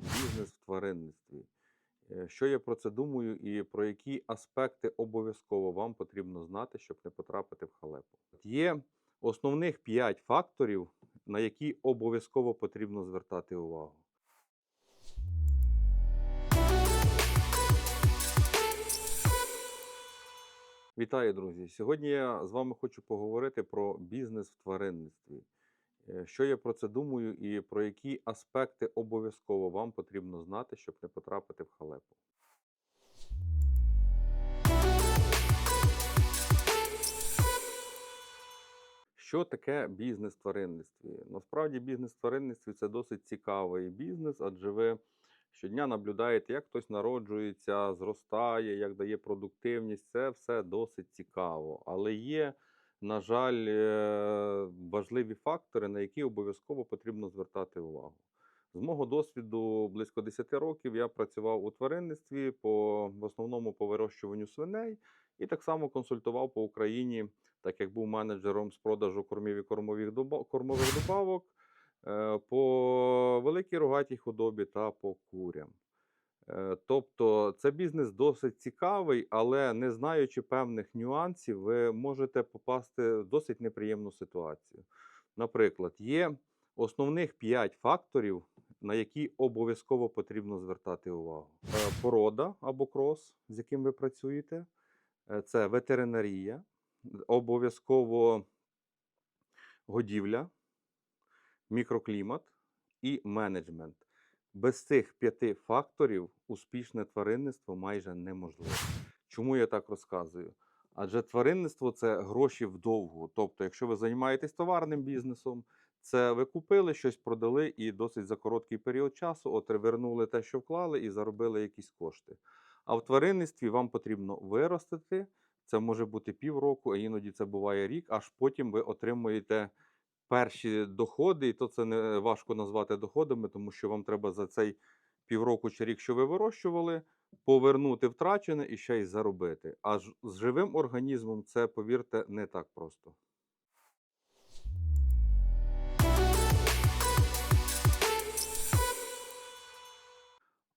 Бізнес в тваринництві. Е, Що я про це думаю і про які аспекти обов'язково вам потрібно знати, щоб не потрапити в халепу? Є основних 5 факторів, на які обов'язково потрібно звертати увагу. Вітаю, друзі! Сьогодні я з вами хочу поговорити про бізнес в тваринництві. Е, Що я про це думаю і про які аспекти обов'язково вам потрібно знати, щоб не потрапити в халепу. Що таке бізнес в тваринництві? Насправді бізнес в тваринництві це досить цікавий бізнес, адже ви щодня наблюдаєте, як хтось народжується, зростає, як дає продуктивність. Це все досить цікаво. Але є, на жаль, е, важливі фактори, на які обов'язково потрібно звертати увагу. З мого досвіду близько 10 років я працював у тваринництві по в основному по вирощуванню свиней і так само консультував по Україні, так як був менеджером з продажу кормів і кормових кормових добавок е, по великій рогатій худобі та по курям. Е, Тобто це бізнес досить цікавий, але не знаючи певних нюансів, ви можете попасти в досить неприємну ситуацію. Наприклад, є основних 5 факторів, на які обов'язково потрібно звертати увагу. Е, Порода або крос, з яким ви працюєте, Е, це ветеринарія, обов'язково годівля, мікроклімат і менеджмент. Без цих п'яти факторів успішне тваринництво майже неможливо. Чому я так розказую? Адже тваринництво це гроші вдовгу. Тобто, якщо ви займаєтесь товарним бізнесом, це ви купили щось, продали і досить за короткий період часу от вернули те, що вклали, і заробили якісь кошти. А в тваринництві вам потрібно виростити. Це може бути півроку, а іноді це буває рік, аж потім ви отримуєте перші доходи, і то це не важко назвати доходами, тому що вам треба за цей півроку чи рік, що ви вирощували, повернути втрачене і ще й заробити. А з живим організмом це, повірте, не так просто.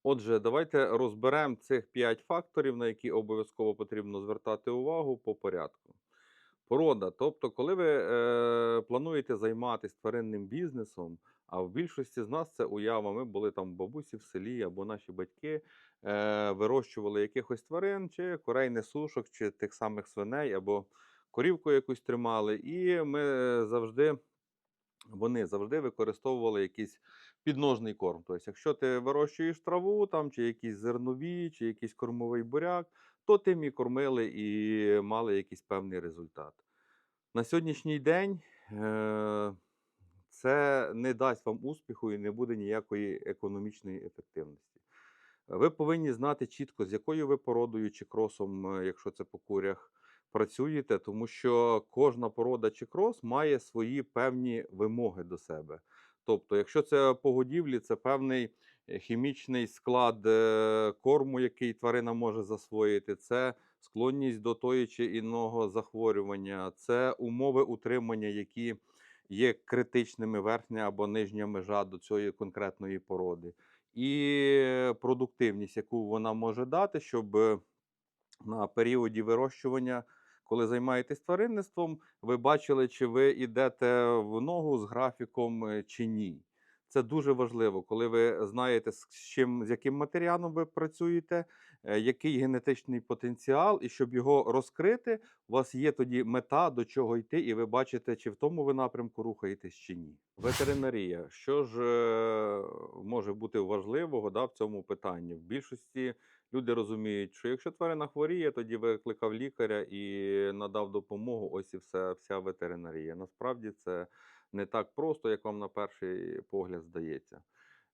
Отже, давайте розберемо цих 5 факторів, на які обов'язково потрібно звертати увагу по порядку. Порода. Тобто, коли ви е, плануєте займатися тваринним бізнесом, а в більшості з нас це уява, ми були там бабусі в селі або наші батьки е, вирощували якихось тварин, чи корей несушок, чи тих самих свиней, або корівку якусь тримали. І ми завжди, вони завжди використовували якийсь підножний корм. Тобто, якщо ти вирощуєш траву, там, чи якісь зернові, чи якийсь кормовий буряк, то тим і кормили і мали якийсь певний результат. На сьогоднішній день е, це не дасть вам успіху і не буде ніякої економічної ефективності. Ви повинні знати чітко, з якою ви породою чи кросом, е, якщо це по курях, працюєте, тому що кожна порода чи крос має свої певні вимоги до себе. Тобто, якщо це по годівлі, це певний е, хімічний склад е, корму, який тварина може засвоїти, це склонність до тої чи іного захворювання, це умови утримання, які є критичними верхня або нижня межа до цієї конкретної породи, і продуктивність, яку вона може дати, щоб е, на періоді вирощування. Коли займаєтесь тваринництвом, ви бачили, чи ви йдете в ногу з графіком е, чи ні. Це дуже важливо, коли ви знаєте, з чим, з яким матеріалом ви працюєте, е, який генетичний потенціал, і щоб його розкрити, у вас є тоді мета, до чого йти, і ви бачите, чи в тому ви напрямку рухаєтесь, чи ні. Ветеринарія. Що ж е, може бути важливого да, в цьому питанні? В більшості люди розуміють, що якщо тварина хворіє, тоді викликав лікаря і надав допомогу. Ось і все, вся ветеринарія. Насправді це не так просто, як вам на перший погляд здається.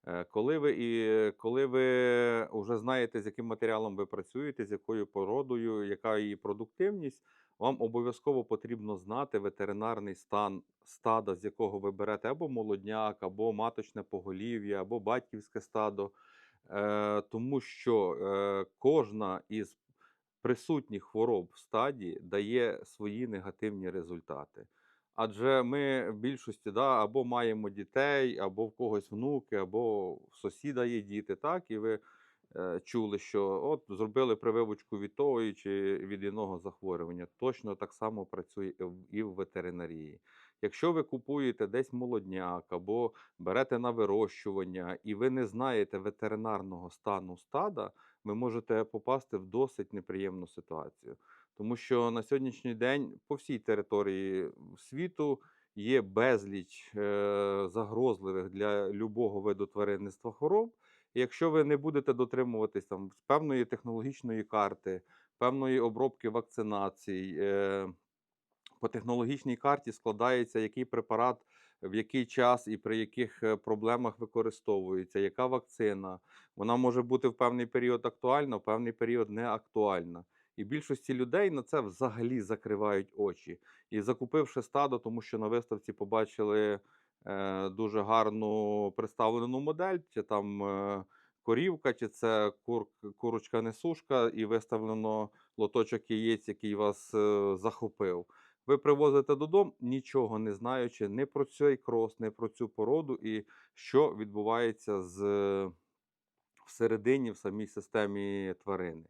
Е, Коли ви, і, коли ви вже знаєте, з яким матеріалом ви працюєте, з якою породою, яка її продуктивність, вам обов'язково потрібно знати ветеринарний стан стада, з якого ви берете або молодняк, або маточне поголів'я, або батьківське стадо. Е, Тому що е, кожна із присутніх хвороб в стаді дає свої негативні результати. Адже ми в більшості да, або маємо дітей, або в когось внуки, або в сусіда є діти, так, і ви е, чули, що от зробили прививочку від того чи від іного захворювання. Точно так само працює і в ветеринарії. Якщо ви купуєте десь молодняк або берете на вирощування, і ви не знаєте ветеринарного стану стада, ви можете попасти в досить неприємну ситуацію. Тому що на сьогоднішній день по всій території світу є безліч е, загрозливих для любого виду тваринництва хвороб. І якщо ви не будете дотримуватись там певної технологічної карти, певної обробки вакцинацій, е, по технологічній карті складається, який препарат в який час і при яких е, проблемах використовується, яка вакцина. Вона може бути в певний період актуальна, в певний період не актуальна. І більшості людей на це взагалі закривають очі. І закупивши стадо, тому що на виставці побачили е, дуже гарну представлену модель, чи там е, корівка, чи це кур, курочка несушка, і виставлено лоточок яєць, який вас е, захопив. Ви привозите додому, нічого не знаючи ні про цей крос, ні про цю породу, і що відбувається з всередині, в самій системі тварини.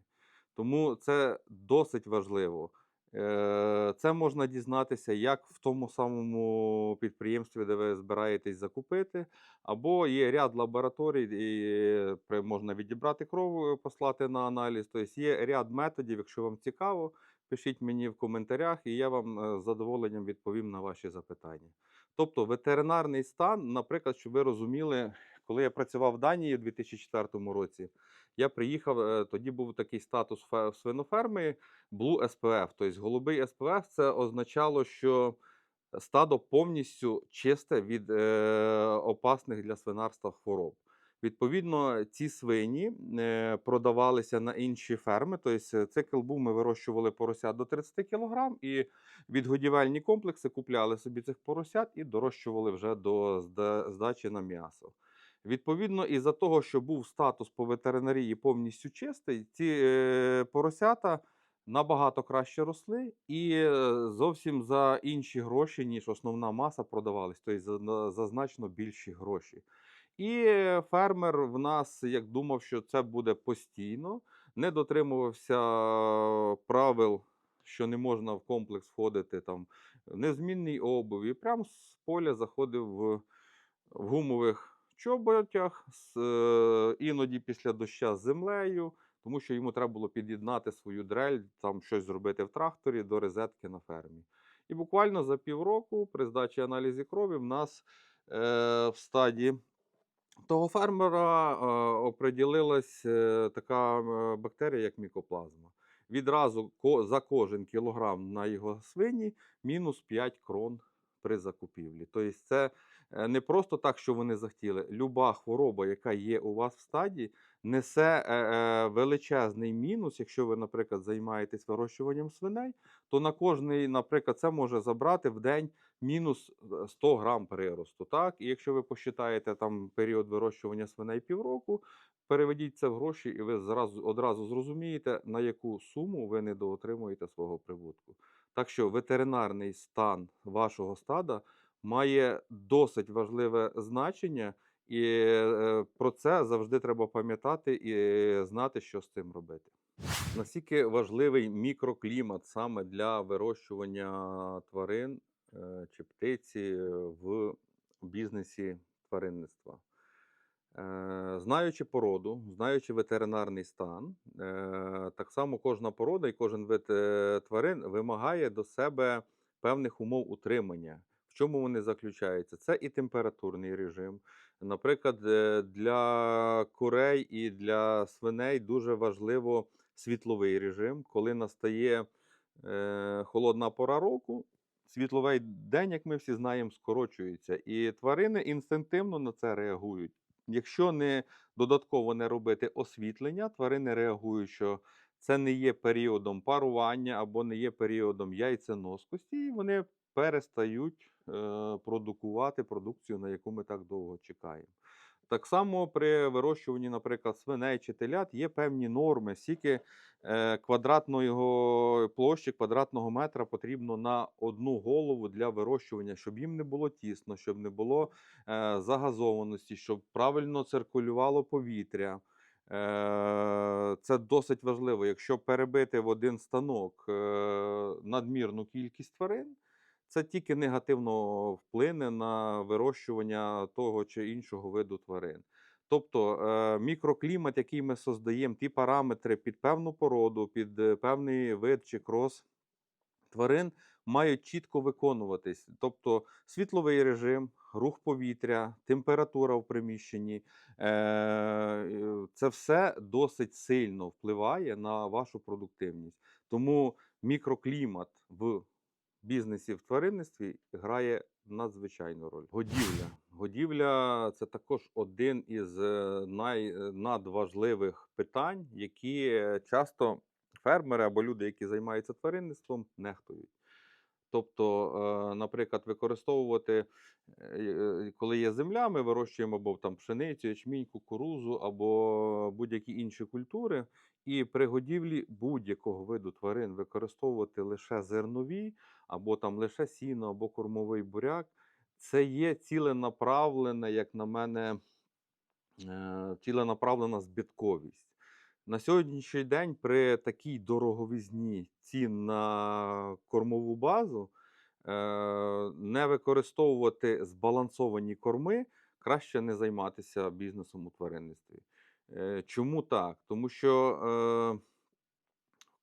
Тому це досить важливо. Е, Це можна дізнатися як в тому самому підприємстві, де ви збираєтесь закупити, або є ряд лабораторій, і можна відібрати кров, послати на аналіз. Тобто є ряд методів, якщо вам цікаво, пишіть мені в коментарях, і я вам е, з задоволенням відповім на ваші запитання. Тобто ветеринарний стан, наприклад, щоб ви розуміли, коли я працював в Данії у 2004 році, я приїхав, е, тоді був такий статус фе- свиноферми Blue SPF. Тобто голубий SPF це означало, що стадо повністю чисте від е, опасних для свинарства хвороб. Відповідно, ці свині е, продавалися на інші ферми. Тобто, цикл був, ми вирощували поросят до 30 кг, і відгодівельні комплекси купляли собі цих поросят і дорощували вже до здачі на м'ясо. Відповідно, із-за того, що був статус по ветеринарії повністю чистий, ці е, поросята набагато краще росли і зовсім за інші гроші, ніж основна маса продавались, тобто за значно більші гроші. І фермер в нас як думав, що це буде постійно, не дотримувався правил, що не можна в комплекс входити там в незмінній обуві. Прям з поля заходив в, в гумових чоботях, з, е, іноді після доща з землею, тому що йому треба було під'єднати свою дрель, там щось зробити в тракторі до розетки на фермі. І буквально за півроку при здачі аналізів крові в нас е, в стаді того фермера е, оприділилась е, така е, бактерія, як мікоплазма. Відразу ко- за кожен кілограм на його свині мінус 5 крон при закупівлі. Тобто, це не просто так, що вони захотіли. Люба хвороба, яка є у вас в стаді, несе е, е, величезний мінус. Якщо ви, наприклад, займаєтесь вирощуванням свиней, то на кожний, наприклад, це може забрати в день мінус е, 100 грам приросту. Так? І якщо ви посчитаєте там період вирощування свиней півроку, переведіть це в гроші, і ви зразу одразу зрозумієте, на яку суму ви недоотримуєте свого прибутку. Так що ветеринарний стан вашого стада має досить важливе значення, і е, про це завжди треба пам'ятати і знати, що з цим робити. Наскільки важливий мікроклімат саме для вирощування тварин е, чи птиці в бізнесі тваринництва? Е, Знаючи породу, знаючи ветеринарний стан, так само кожна порода і кожен вид тварин вимагає до себе певних умов утримання. В чому вони заключаються? Це і температурний режим. Наприклад, е, для курей і для свиней дуже важливо світловий режим, коли настає е, холодна пора року. Світловий день, як ми всі знаємо, скорочується, і тварини інстинктивно на це реагують. Якщо не додатково не робити освітлення, тварини реагують, що це не є періодом парування або не є періодом яйценоскості, і вони перестають е, продукувати продукцію, на яку ми так довго чекаємо. Так само при вирощуванні, наприклад, свиней чи телят є певні норми, скільки е, квадратної площі, квадратного метра потрібно на одну голову для вирощування, щоб їм не було тісно, щоб не було е, загазованості, щоб правильно циркулювало повітря. Це досить важливо. Якщо перебити в один станок надмірну кількість тварин, це тільки негативно вплине на вирощування того чи іншого виду тварин. Тобто е, мікроклімат, який ми создаємо, ті параметри під певну породу, під е, певний вид чи крос тварин мають чітко виконуватись. Тобто світловий режим, рух повітря, температура в приміщенні е, це все досить сильно впливає на вашу продуктивність. Тому мікроклімат в бізнесі в тваринництві грає надзвичайну роль. Годівля. Годівля це також один із е, най, е, питань, які е, часто фермери або люди, які займаються тваринництвом, нехтують. Тобто, е, наприклад, використовувати, е, е, коли є земля, ми вирощуємо або там пшеницю, ячмінь, кукурузу, або будь-які інші культури. І при годівлі будь-якого виду тварин використовувати лише зернові, або там лише сіно, або кормовий буряк, це є ціленаправлена, як на мене, ціленаправлена збитковість. На сьогоднішній день при такій дороговизні цін на кормову базу е, не використовувати збалансовані корми, краще не займатися бізнесом у тваринництві. Е, Чому так? Тому що е,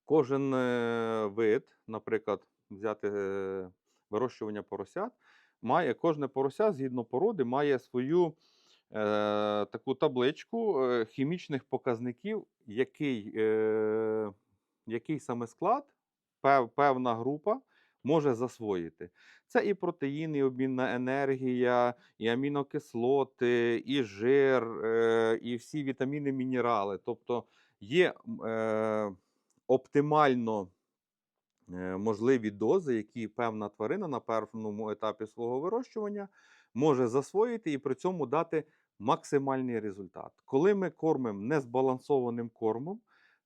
кожен вид, наприклад, взяти вирощування поросят, має кожне порося згідно породи має свою таку табличку е, хімічних показників, який, е, який саме склад, певна група може засвоїти. Це і протеїни, і обмінна енергія, і амінокислоти, і жир, е, і всі вітаміни, мінерали. Тобто є е, оптимально е, можливі дози, які певна тварина на певному етапі свого вирощування може засвоїти і при цьому дати максимальний результат. Коли ми кормимо незбалансованим кормом,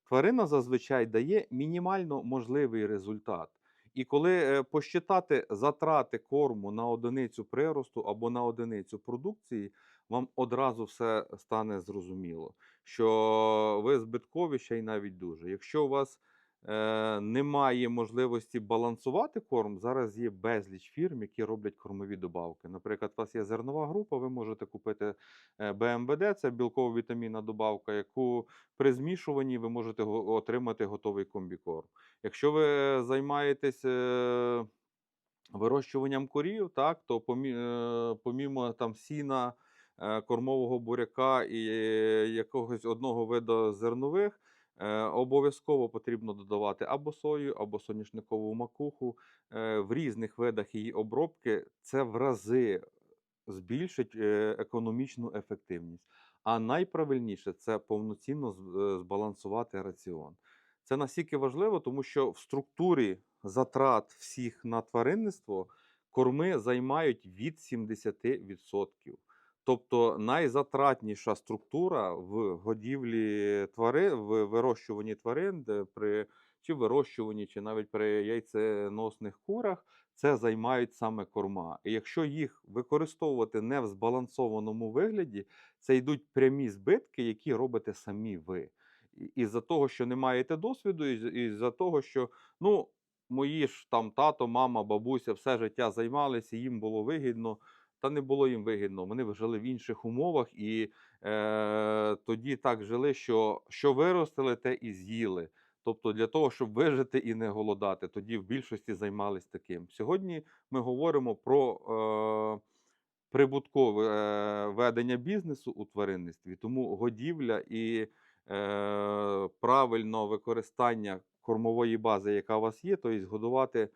тварина зазвичай дає мінімально можливий результат. І коли е, посчитати затрати корму на одиницю приросту або на одиницю продукції, вам одразу все стане зрозуміло, що ви збиткові ще й навіть дуже. Якщо у вас немає можливості балансувати корм, зараз є безліч фірм, які роблять кормові добавки. Наприклад, у вас є зернова група, ви можете купити е, БМВД, це білково-вітамінна добавка, яку при змішуванні ви можете отримати готовий комбікорм. Якщо ви займаєтесь е, вирощуванням корів, так, то е, помімо там сіна, е, кормового буряка і е, якогось одного виду зернових, е, обов'язково потрібно додавати або сою, або соняшникову макуху. Е, в різних видах її обробки це в рази збільшить е, економічну ефективність. А найправильніше це повноцінно е, збалансувати раціон. Це настільки важливо, тому що в структурі затрат всіх на тваринництво корми займають від 70%. Тобто найзатратніша структура в годівлі тварин, в вирощуванні тварин, при чи вирощуванні, чи навіть при яйценосних курах, це займають саме корма. І якщо їх використовувати не в збалансованому вигляді, це йдуть прямі збитки, які робите самі ви. Із-за того, що не маєте досвіду, із- із-за того, що ну, мої ж там тато, мама, бабуся все життя займалися, їм було вигідно. Та не було їм вигідно. Вони жили в інших умовах і е, тоді так жили, що що виростили, те і з'їли. Тобто для того, щоб вижити і не голодати, тоді в більшості займались таким. Сьогодні ми говоримо про е, прибуткове е, ведення бізнесу у тваринництві, тому годівля і е, правильне використання кормової бази, яка у вас є, тобто годувати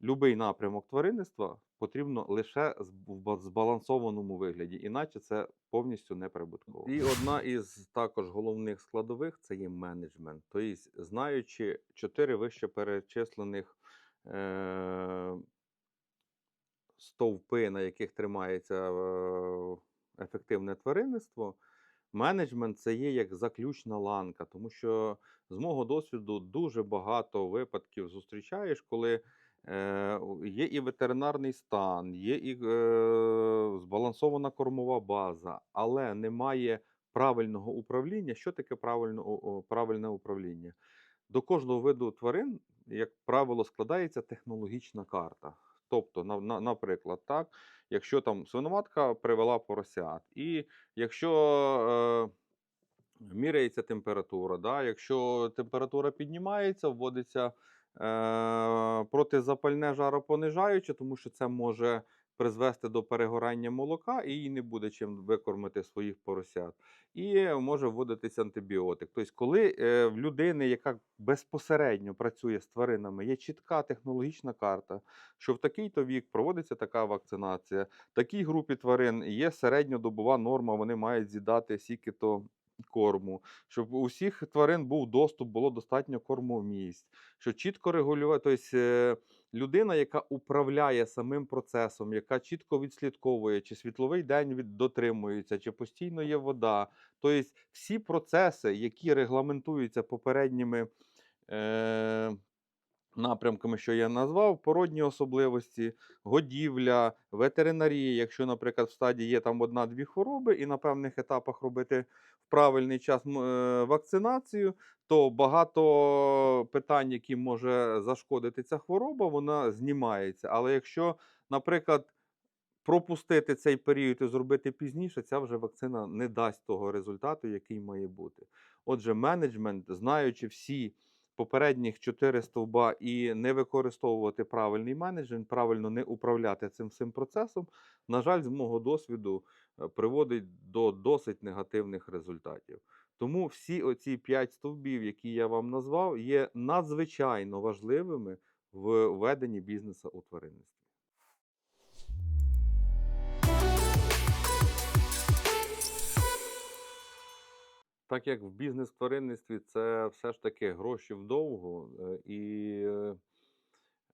будь-який напрямок тваринництва потрібно лише в збалансованому вигляді, іначе це повністю неприбутково. І одна із також головних складових це є менеджмент. Тобто, знаючи чотири вище перечислених е, стовпи, на яких тримається е, ефективне тваринництво, менеджмент це є як заключна ланка, тому що з мого досвіду дуже багато випадків зустрічаєш, коли є і ветеринарний стан, є і е, збалансована кормова база, але немає правильного управління. Що таке правильне управління? До кожного виду тварин, як правило, складається технологічна карта. Тобто, на, на, наприклад, так, якщо там свиноматка привела поросят, і якщо е, міряється температура, да, якщо температура піднімається, вводиться е, протизапальне жаропонижаюче, тому що це може призвести до перегорання молока, і їй не буде чим викормити своїх поросят. І може вводитися антибіотик. Тобто, коли е, в людини, яка безпосередньо працює з тваринами, є чітка технологічна карта, що в такий-то вік проводиться така вакцинація, в такій групі тварин є середньодобова норма, вони мають з'їдати стільки-то корму, щоб у всіх тварин був доступ, було достатньо кормомісць, що чітко регулювати. Тобто, людина, яка управляє самим процесом, яка чітко відслідковує, чи світловий день дотримується, чи постійно є вода. Тобто, всі процеси, які регламентуються попередніми. Е- Напрямками, що я назвав, породні особливості, годівля, ветеринарія. Якщо, наприклад, в стадії є там одна-дві хвороби, і на певних етапах робити в правильний час е, вакцинацію, то багато питань, які може зашкодити ця хвороба, вона знімається. Але якщо, наприклад, пропустити цей період і зробити пізніше, ця вже вакцина не дасть того результату, який має бути. Отже, менеджмент, знаючи всі попередніх чотири стовба і не використовувати правильний менеджмент, правильно не управляти цим всім процесом, на жаль, з мого досвіду е, приводить до досить негативних результатів. Тому всі оці п'ять стовбів, які я вам назвав, є надзвичайно важливими в веденні бізнесу у тваринництві. Так як в бізнес-тваринництві це все ж таки гроші вдовго, е, і е,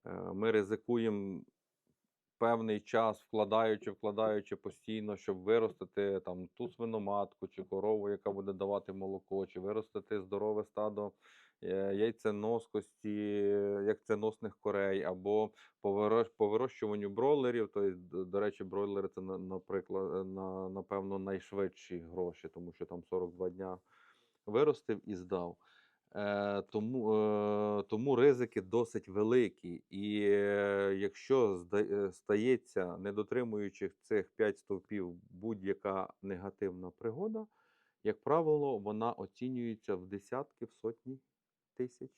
е, ми ризикуємо певний час, вкладаючи, вкладаючи постійно, щоб виростити там ту свиноматку чи корову, яка буде давати молоко, чи виростити здорове стадо яйценоскості, яйценосних корей, або по вирощуванню бройлерів. Тобто, до, речі, бройлери це наприклад, на, напевно найшвидші гроші, тому що там 42 дня виростив і здав. Е, тому, е, тому ризики досить великі. І е, якщо е, стається, не дотримуючи цих 5 стовпів, будь-яка негативна пригода, як правило, вона оцінюється в десятки, в сотні тисяч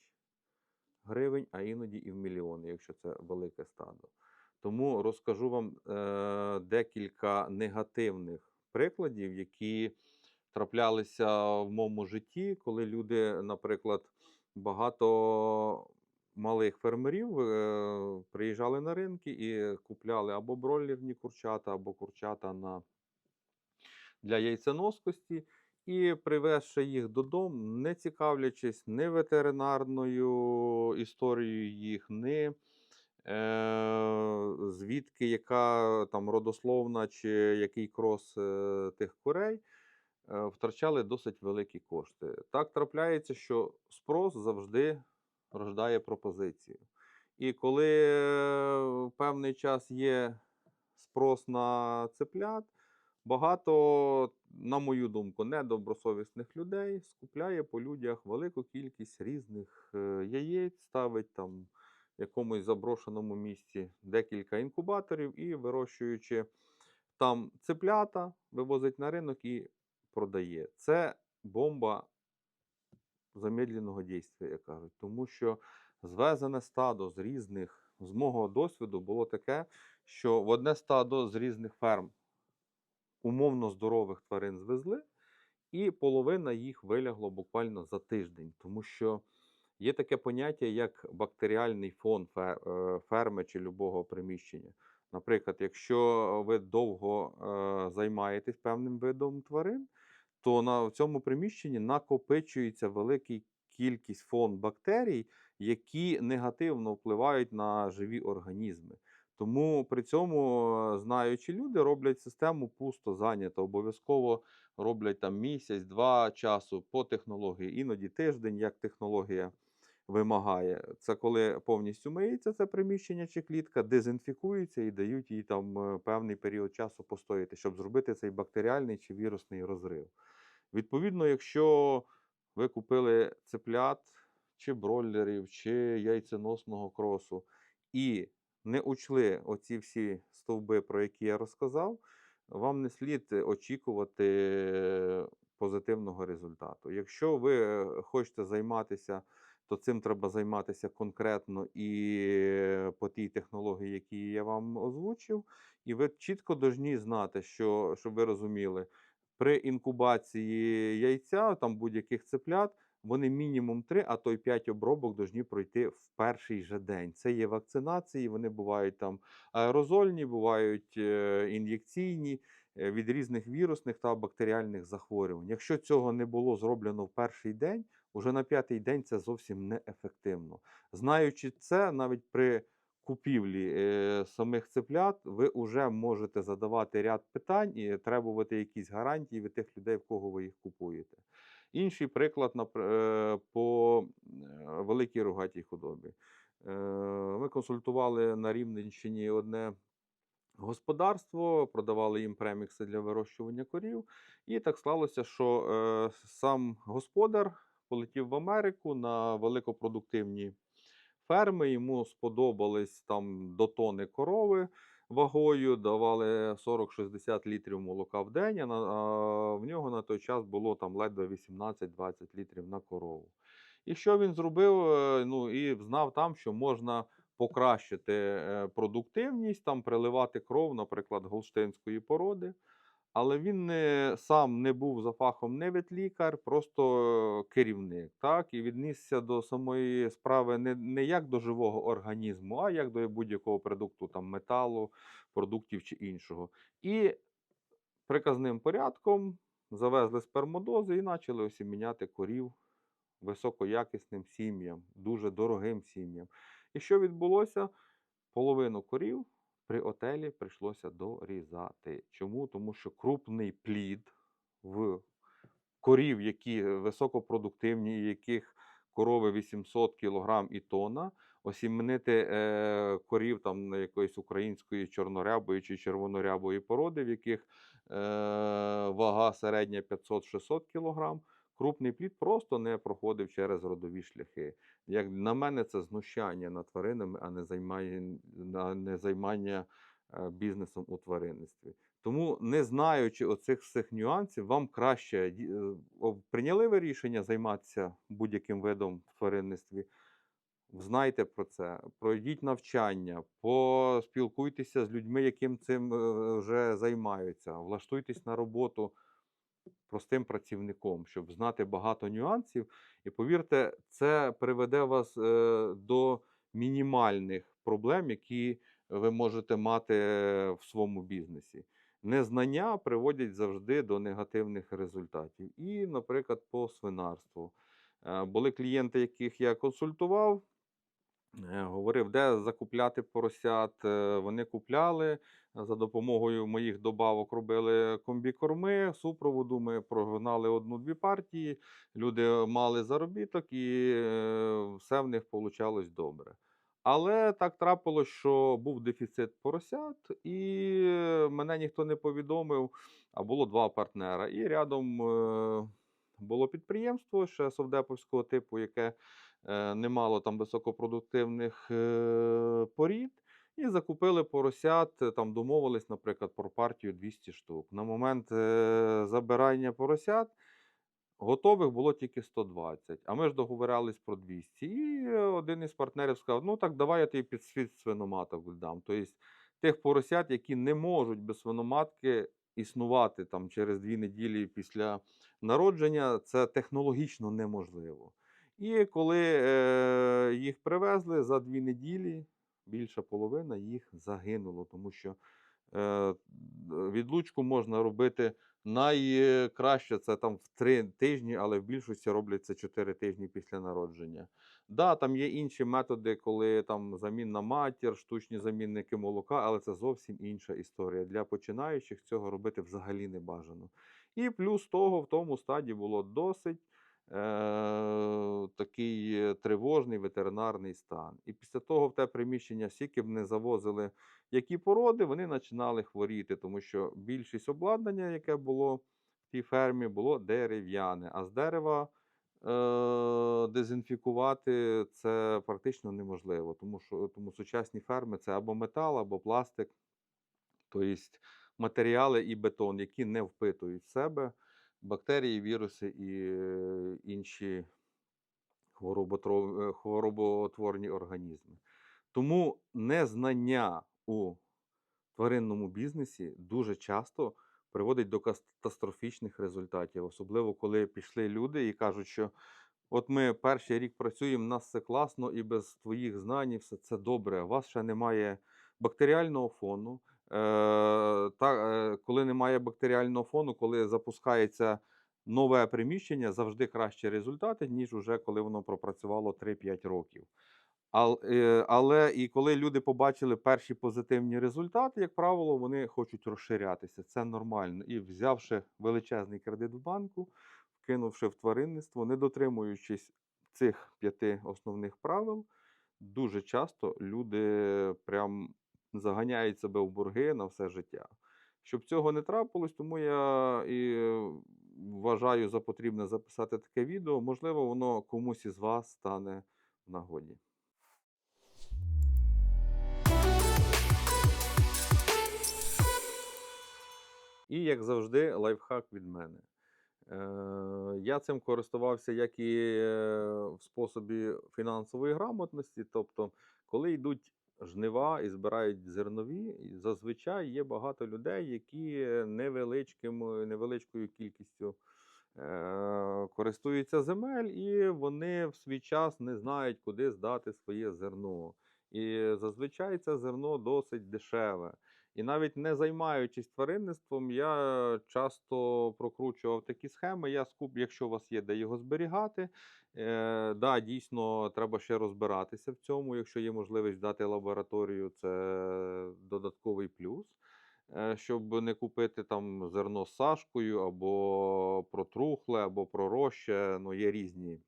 гривень, а іноді і в мільйони, якщо це велике стадо. Тому розкажу вам е, декілька негативних прикладів, які траплялися в моєму житті, коли люди, наприклад, багато малих фермерів е, приїжджали на ринки і купляли або бройлерні курчата, або курчата на, для яйценоскості. І привезши їх додому, не цікавлячись ні ветеринарною історією їх, ні е, звідки яка там родословна чи який крос е, тих курей, е, втрачали досить великі кошти. Так трапляється, що спрос завжди рождає пропозицію. І коли е, певний час є спрос на цеплят, багато, на мою думку, недобросовісних людей скупляє по людях велику кількість різних е, яєць, ставить там в якомусь заброшеному місці декілька інкубаторів і вирощуючи там цеплята, вивозить на ринок і продає. Це бомба замедленого дійства, як кажуть, тому що звезене стадо з різних, з мого досвіду, було таке, що в одне стадо з різних ферм умовно здорових тварин звезли, і половина їх вилягло буквально за тиждень, тому що є таке поняття, як бактеріальний фон е, ферми чи любого приміщення. Наприклад, якщо ви довго е, займаєтесь певним видом тварин, то на цьому приміщенні накопичується великий кількість фон бактерій, які негативно впливають на живі організми. Тому при цьому е, знаючі люди роблять систему пусто зайнято. Обов'язково роблять там місяць-два часу по технології, іноді тиждень, як технологія вимагає. Це коли повністю миється це приміщення чи клітка, дезінфікується і дають їй там е, певний період часу постояти, щоб зробити цей бактеріальний чи вірусний розрив. Відповідно, якщо ви купили цеплят чи бройлерів, чи яйценосного кросу і не учли оці всі стовби, про які я розказав, вам не слід очікувати позитивного результату. Якщо ви е, хочете займатися, то цим треба займатися конкретно і по тій технології, які я вам озвучив. І ви чітко повинні знати, що, щоб ви розуміли, при інкубації яйця, там будь-яких цеплят, вони мінімум 3, а то й 5 обробок повинні пройти в перший же день. Це є вакцинації, вони бувають там аерозольні, бувають е, ін'єкційні е, від різних вірусних та бактеріальних захворювань. Якщо цього не було зроблено в перший день, уже на п'ятий день це зовсім неефективно. Знаючи це, навіть при купівлі е, самих цеплят, ви вже можете задавати ряд питань і требувати якісь гарантії від тих людей, в кого ви їх купуєте. Інший приклад е, по е, великій рогатій худобі. Е, Ми консультували на Рівненщині одне господарство, продавали їм премікси для вирощування корів. І так склалося, що сам господар полетів в Америку на великопродуктивні ферми. Йому сподобались там до тони корови вагою, давали 40-60 літрів молока в день, а, в нього на той час було там ледве 18-20 літрів на корову. І що він зробив? Е, Ну і знав там, що можна покращити е, продуктивність, там приливати кров, наприклад, голштинської породи. Але він не, сам не був за фахом не ветлікар, просто керівник. Так? І віднісся до самої справи не, не як до живого організму, а як до будь-якого продукту, там, металу, продуктів чи іншого. І приказним порядком завезли спермодози і почали осіміняти корів високоякісним сім'ям, дуже дорогим сім'ям. І що відбулося? Половину корів при отелі прийшлося дорізати. Чому? Тому що крупний плід в корів, які високопродуктивні, яких корови 800 кг і тонна, осімнити е, корів там якоїсь української чорнорябої чи червонорябої породи, в яких е, вага середня 500-600 кг, крупний плід просто не проходив через родові шляхи. Як на мене, це знущання над тваринами, а не займання, а не займання е, бізнесом у тваринництві. Тому, не знаючи оцих всіх нюансів, вам краще е, прийняли ви рішення займатися будь-яким видом в тваринництві. Знайте про це, пройдіть навчання, поспілкуйтеся з людьми, яким цим е, вже займаються, влаштуйтесь на роботу простим працівником, щоб знати багато нюансів. І повірте, це приведе вас е, до мінімальних проблем, які ви можете мати в своєму бізнесі. Незнання приводять завжди до негативних результатів. І, наприклад, по свинарству. Е, Були клієнти, яких я консультував, е, говорив, де закупляти поросят. Е, Вони купляли за допомогою моїх добавок робили комбікорми, супроводу. Ми прогнали одну-дві партії. Люди мали заробіток, і е, все в них вийшло добре. Але так трапилось, що був дефіцит поросят, і е, мене ніхто не повідомив, а було два партнера. І рядом е, було підприємство ще совдеповського типу, яке е, не мало там високопродуктивних е, порід. І закупили поросят, е, там домовились, наприклад, про партію 200 штук. На момент е, забирання поросят готових було тільки 120, а ми ж договорились про 200. І е, один із партнерів сказав: ну так давай я тобі під світ свиноматок дам. Тобто тих поросят, які не можуть без свиноматки існувати там через дві неділі після народження, це технологічно неможливо. І коли е, їх привезли за дві неділі, більша половина їх загинуло, тому що е, відлучку можна робити Найкраще це там в 3 тижні, але в більшості роблять це 4 тижні після народження. Да, там є інші методи, коли там замінна матір, штучні замінники молока, але це зовсім інша історія. Для починаючих цього робити взагалі не бажано. І плюс того в тому стаді було досить такий е, тривожний ветеринарний стан. І після того в те приміщення, скільки б не завозили які породи, вони починали хворіти, тому що більшість обладнання, яке було в тій фермі, було дерев'яне, а з дерева е, дезінфікувати це практично неможливо, тому що тому сучасні ферми це або метал, або пластик, тобто матеріали і бетон, які не впитують в себе бактерії, віруси і інші хвороботворні організми. Тому незнання у тваринному бізнесі дуже часто приводить до катастрофічних результатів, особливо коли пішли люди і кажуть, що от ми перший рік працюємо, нас все класно, і без твоїх знань все це добре. У вас ще немає бактеріального фону. Е, та, е, коли немає бактеріального фону, коли запускається нове приміщення, завжди кращі результати, ніж уже коли воно пропрацювало 3-5 років. Е, але і коли люди побачили перші позитивні результати, як правило, вони хочуть розширятися. Це нормально. І взявши величезний кредит в банку, вкинувши в тваринництво, не дотримуючись цих п'яти основних правил, дуже часто люди прям заганяють себе в борги на все життя. Щоб цього не трапилось, тому я і вважаю за потрібне записати таке відео. Можливо, воно комусь із вас стане в нагоді. І, як завжди, лайфхак від мене. Е, Я цим користувався як і е, в способі фінансової грамотності. Тобто, коли йдуть жнива і збирають зернові, зазвичай є багато людей, які невеличким, невеличкою кількістю е, користуються земель, і вони в свій час не знають, куди здати своє зерно. І зазвичай це зерно досить дешеве. І навіть не займаючись тваринництвом, я часто прокручував такі схеми. Я скуп, якщо у вас є де його зберігати, е, да, дійсно треба ще розбиратися в цьому. Якщо є можливість дати лабораторію, це додатковий плюс. Е, щоб не купити там зерно з сашкою, або протрухле, або пророще. Ну, є різні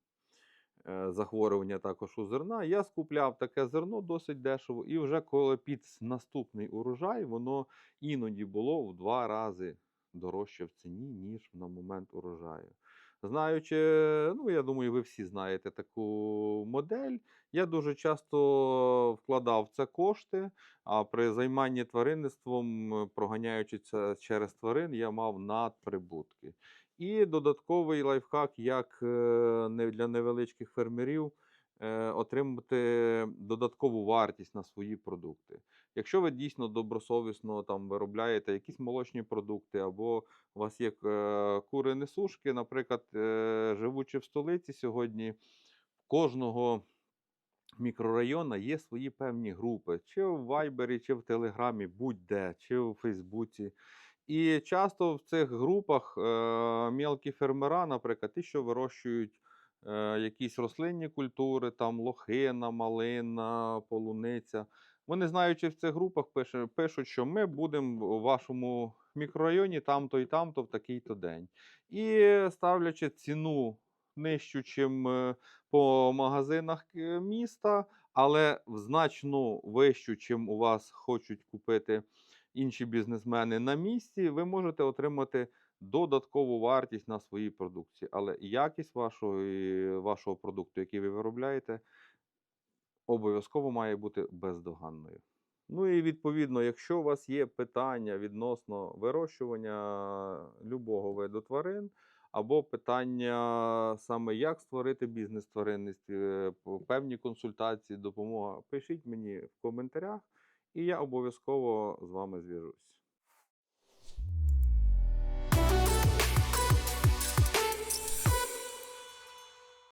захворювання також у зерна. Я скупляв таке зерно досить дешево, і вже коли під наступний урожай, воно іноді було в два рази дорожче в ціні, ніж на момент урожаю. Знаючи, ну я думаю, ви всі знаєте таку модель. Я дуже часто вкладав це кошти, а при займанні тваринництвом, е, проганяючи це через тварин, я мав надприбутки. І додатковий лайфхак, як е, для невеличких фермерів, е, отримати додаткову вартість на свої продукти. Якщо ви дійсно добросовісно там виробляєте якісь молочні продукти, або у вас є е, кури несушки, наприклад, живучи в столиці сьогодні, в кожного мікрорайону є свої певні групи, чи в Вайбері, чи в Телеграмі, будь-де, чи у Фейсбуці. І часто в цих групах е, мелкі фермера, наприклад, ті, що вирощують е, якісь рослинні культури, там лохина, малина, полуниця. Вони, знаючи в цих групах, пишуть, що ми будемо у вашому мікрорайоні там-то і там-то в такий-то день. І ставлячи ціну нижчу, чим е, по магазинах е, міста, але значно вищу, чим у вас хочуть купити інші бізнесмени на місці, ви можете отримати додаткову вартість на своїй продукції. Але якість вашого, вашого продукту, який ви виробляєте, обов'язково має бути бездоганною. Ну і відповідно, якщо у вас є питання відносно вирощування любого виду тварин, або питання саме як створити бізнес тваринництві, е, певні консультації, допомога, пишіть мені в коментарях, і я обов'язково з вами зв'яжусь.